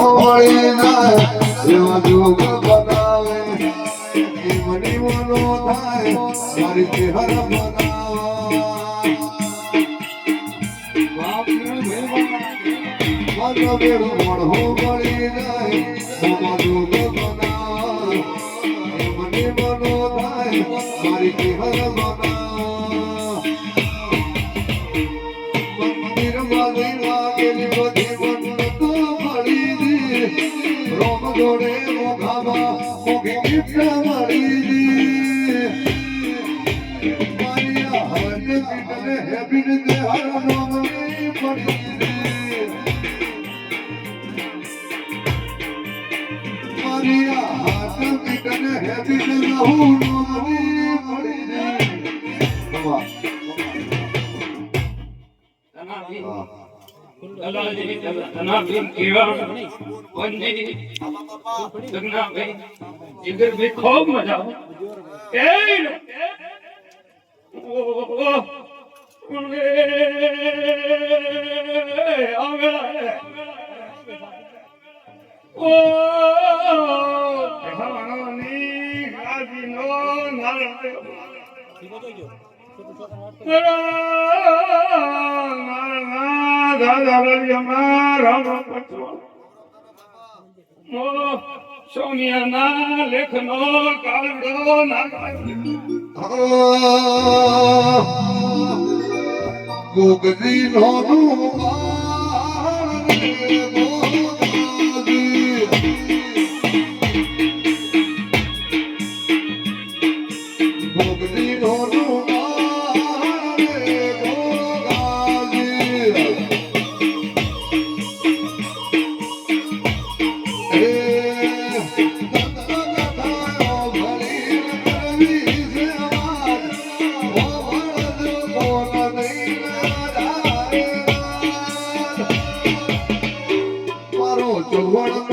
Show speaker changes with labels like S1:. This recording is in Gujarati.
S1: વળી જાય એવા જોગ બનાવે જીવની મનો થાય, મારી ચહેર બનાવા બેડો મળહો વળી જાય એવા જોગ બનાવા મનો મળી જી. રોમ જોડે મોઘામાં મોઘી gift મળી જી. મારી આ હરજ પીઠને હેબી રીતે હર પડી જી. મારી આ હાથ પીઠને હેબી ને પડી જી. વાહ. વાહ.
S2: ખૂબ મજા આવે ઓ લાવેલી અમારા મો સોનિયાના લેખનો કાળડો
S1: ના ગોગદી નો ગોગદી the one